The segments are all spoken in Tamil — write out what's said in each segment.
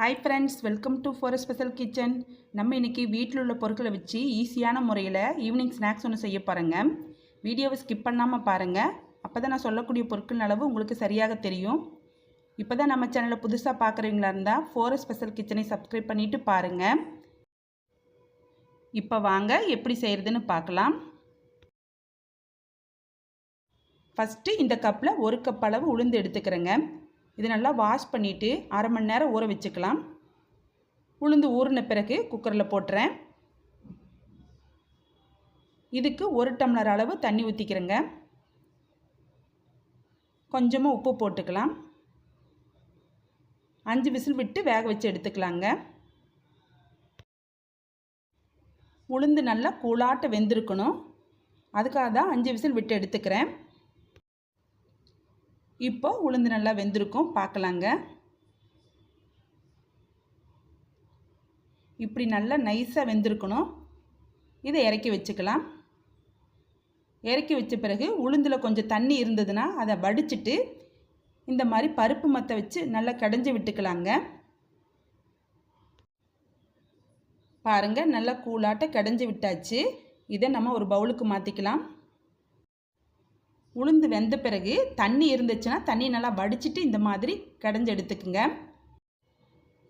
Hi friends welcome to four special kitchen நம்ம இன்றைக்கி வீட்டில் உள்ள பொருட்களை வச்சு ஈஸியான முறையில் ஈவினிங் ஸ்நாக்ஸ் ஒன்று செய்ய பாருங்கள் வீடியோவை ஸ்கிப் பண்ணாமல் பாருங்கள் அப்போ தான் நான் சொல்லக்கூடிய பொருட்கள் அளவு உங்களுக்கு சரியாக தெரியும். இப்போ தான் நம்ம சேனலை புதுசாக பார்க்குறீங்களா இருந்தால் ஃபோர் ஸ்பெஷல் கிச்சனை சப்ஸ்கிரைப் பண்ணிவிட்டு பாருங்கள் இப்போ வாங்க எப்படி செய்கிறதுன்னு பார்க்கலாம். ஃபஸ்ட்டு இந்த கப்பில் ஒரு கப் அளவு உளுந்து எடுத்துக்கிறேங்க. இது நல்லா வாஷ் பண்ணிவிட்டு அரை மணி நேரம் ஊற வச்சுக்கலாம். உளுந்து ஊறின பிறகு குக்கரில் போட்டுறேன். இதுக்கு ஒரு டம்ளர் அளவு தண்ணி ஊற்றிக்கிறேங்க கொஞ்சமாக உப்பு போட்டுக்கலாம். அஞ்சு விசில் விட்டு வேக வச்சு எடுத்துக்கலாங்க. உளுந்து நல்லா கூழாட்ட வெந்திருக்கணும். அதுக்காக தான் அஞ்சு விசில் விட்டு எடுத்துக்கிறேன். இப்போ உளுந்து நல்லா வெந்திருக்கும் பார்க்கலாங்க. இப்படி நல்லா நைஸாக வெந்திருக்கணும். இதை இறக்கி வச்சுக்கலாம். இறக்கி வச்ச பிறகு உளுந்தில் கொஞ்சம் தண்ணி இருந்ததுன்னா அதை வடிச்சிட்டு இந்த மாதிரி பருப்பு மத்த வச்சு நல்லா கடைஞ்சி விட்டுக்கலாங்க. பாருங்கள் நல்லா கூலாட்ட கடைஞ்சி விட்டாச்சு. இதை நம்ம ஒரு பவுலுக்கு மாற்றிக்கலாம் உளுந்து வெந்த பிறகு தண்ணி இருந்துச்சுன்னா தண்ணி நல்லா வடிச்சிட்டு இந்த மாதிரி கடைஞ்சி எடுத்துக்குங்க.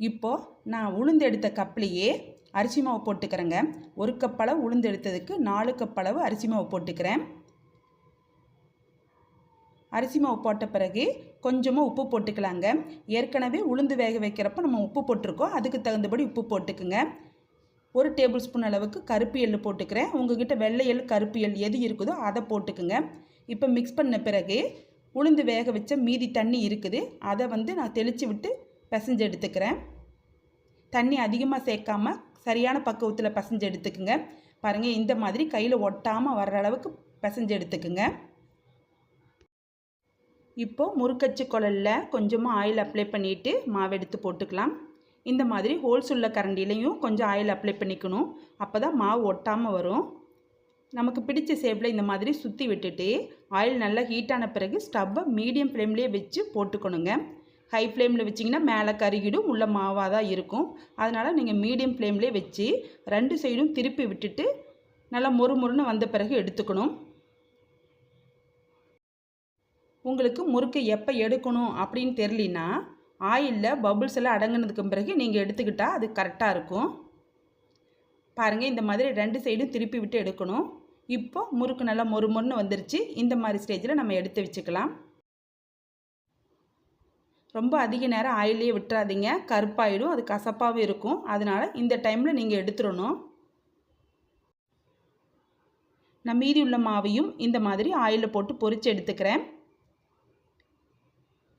இப்போது நான் உளுந்து எடுத்த கப்லேயே அரிசி மாவு போட்டுக்கிறேங்க. ஒரு கப்பளவு உளுந்து எடுத்ததுக்கு நாலு கப்பளவு அரிசி மாவு போட்டுக்கிறேன். அரிசி மாவு போட்ட பிறகு கொஞ்சமாக உப்பு போட்டுக்கலாங்க. ஏற்கனவே உளுந்து வேக வைக்கிறப்ப நம்ம உப்பு போட்டிருக்கோம். அதுக்கு தகுந்தபடி உப்பு போட்டுக்குங்க. ஒரு டேபிள் ஸ்பூன் அளவுக்கு கருப்பு எள் போட்டுக்கிறேன். உங்ககிட்ட வெள்ளை எள் கருப்பு எள் எது இருக்குதோ அதை போட்டுக்குங்க. இப்போ மிக்ஸ் பண்ண பிறகு உளுந்து வேக வச்ச மீதி தண்ணி இருக்குது. அதை வந்து நான் தெளித்து விட்டு பிசைஞ்சு எடுத்துக்கிறேன். தண்ணி அதிகமாக சேர்க்காம சரியான பக்குவத்தில் பிசைஞ்சு எடுத்துக்குங்க. பாருங்கள் இந்த மாதிரி கையில் ஒட்டாமல் வர்ற அளவுக்கு பிசைஞ்சு எடுத்துக்குங்க. இப்போது முறுக்கச்சு குழலில் கொஞ்சமாக ஆயில் அப்ளை பண்ணிவிட்டு மாவு எடுத்து போட்டுக்கலாம். இந்த மாதிரி ஹோல்ஸ் உள்ள கரண்டிலையும் கொஞ்சம் ஆயில் அப்ளை பண்ணிக்கணும். அப்போ தான் மாவு ஒட்டாமல் வரும். நமக்கு பிடிச்ச ஷேப்பில் இந்த மாதிரி சுற்றி விட்டுட்டு ஆயில் நல்லா ஹீட்டான பிறகு ஸ்டவ்வை மீடியம் ஃப்ளேம்லேயே வச்சு போட்டுக்கணுங்க. ஹை ஃப்ளேமில் வச்சிங்கன்னா மேலே கருகிடும் உள்ள மாவாக தான் இருக்கும். அதனால் நீங்கள் மீடியம் ஃப்ளேம்லேயே வச்சு ரெண்டு சைடும் திருப்பி விட்டுட்டு நல்லா மொறு மொறுன்னு வந்த பிறகு எடுத்துக்கணும். உங்களுக்கு முறுக்கு எப்போ எடுக்கணும் அப்படின்னு தெரிலினா ஆயிலில் பபுள்ஸ் எல்லாம் அடங்கினதுக்கு பிறகு நீங்கள் எடுத்துக்கிட்டால் அது கரெக்டாக இருக்கும். பாருங்கள் இந்த மாதிரி ரெண்டு சைடும் திருப்பி விட்டு எடுக்கணும். இப்போ முறுக்கு நல்லா மொறு மொறுன்னு வந்துருச்சு. இந்த மாதிரி ஸ்டேஜில் நம்ம எடுத்து வச்சுக்கலாம். ரொம்ப அதிக நேரம் ஆயிலே விட்டுறாதீங்க. கருப்பாயிடும் அது கசப்பாகவும் இருக்கும். அதனால் இந்த டைமில் நீங்கள் எடுத்துடணும். நான் மீதி உள்ள மாவையும் இந்த மாதிரி ஆயிலில் போட்டு பொறிச்சு எடுத்துக்கிறேன்.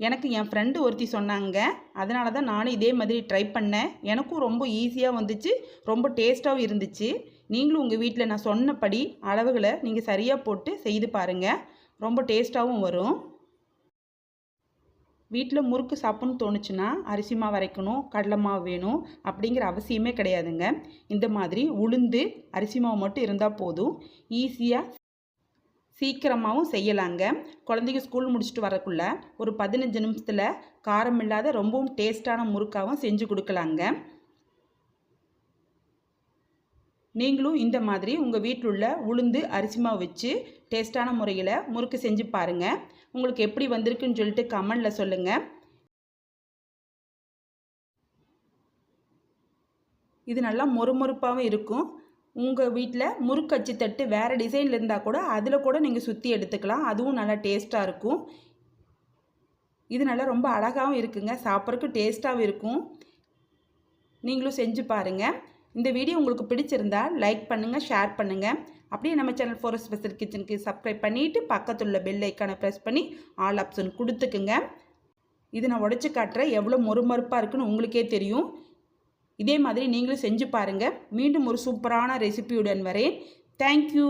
எனக்கு என் ஃப்ரெண்டு ஒருத்தி சொன்னாங்க. அதனால தான் நானும் இதே மாதிரி ட்ரை பண்ணேன். எனக்கும் ரொம்ப ஈஸியாக வந்துச்சு. ரொம்ப டேஸ்ட்டாகவும் இருந்துச்சு. நீங்களும் உங்கள் வீட்டில் நான் சொன்னபடி அளவுகளை நீங்கள் சரியாக போட்டு செய்து பாருங்கள் ரொம்ப டேஸ்ட்டாகவும் வரும். வீட்டில் முறுக்கு சாப்பிட்ணுன்னு தோணுச்சுன்னா அரிசி மாவு அரைக்கணும் கடலை மாவு வேணும் அப்படிங்கிற அவசியமே கிடையாதுங்க. இந்த மாதிரி உளுந்து அரிசி மாவு மட்டும் இருந்தால் போதும். ஈஸியாக சீக்கிரமாகவும் செய்யலாங்க. குழந்தைங்க ஸ்கூல் முடிச்சுட்டு வரக்குள்ள ஒரு பதினஞ்சு நிமிஷத்தில் காரம் இல்லாத ரொம்பவும் டேஸ்ட்டான முறுக்காகவும் செஞ்சு கொடுக்கலாங்க. நீங்களும் இந்த மாதிரி உங்கள் வீட்டில் உள்ள உளுந்து அரிசி மாவு வச்சு டேஸ்ட்டான முறையில் முறுக்கு செஞ்சு பாருங்கள் உங்களுக்கு எப்படி வந்திருக்குன்னு சொல்லிட்டு கமெண்டில் சொல்லுங்கள் இது நல்லா மொறுமொறுப்பாகவும் இருக்கும். உங்கள் வீட்டில் முறுக்கு அச்சு தட்டு வேறு டிசைனில் இருந்தால் கூட அதில் கூட நீங்கள் சுற்றி எடுத்துக்கலாம். அதுவும் நல்லா டேஸ்ட்டாக இருக்கும். இது நல்லா ரொம்ப அழகாகவும் இருக்குங்க. சாப்பிட்றதுக்கு டேஸ்ட்டாகவும் இருக்கும். நீங்களும் செஞ்சு பாருங்கள் இந்த வீடியோ உங்களுக்கு பிடிச்சிருந்தால் லைக் பண்ணுங்கள் ஷேர் பண்ணுங்கள் அப்படியே நம்ம சேனல் ஃபோர் ஸ்பெஷல் கிச்சனுக்கு சப்ஸ்கிரைப் பண்ணிவிட்டு பக்கத்தில் உள்ள பெல் ஐக்கானை ப்ரெஸ் பண்ணி ஆல் ஆப்ஷன் கொடுத்துக்குங்க. இது நான் உடச்சி காட்டுறேன். எவ்வளோ மொறுமறுப்பாக இருக்குன்னு உங்களுக்கே தெரியும். இதே மாதிரி நீங்களும் செஞ்சு பாருங்கள் மீண்டும் ஒரு சூப்பரான ரெசிபியுடன் வரேன். தேங்க்யூ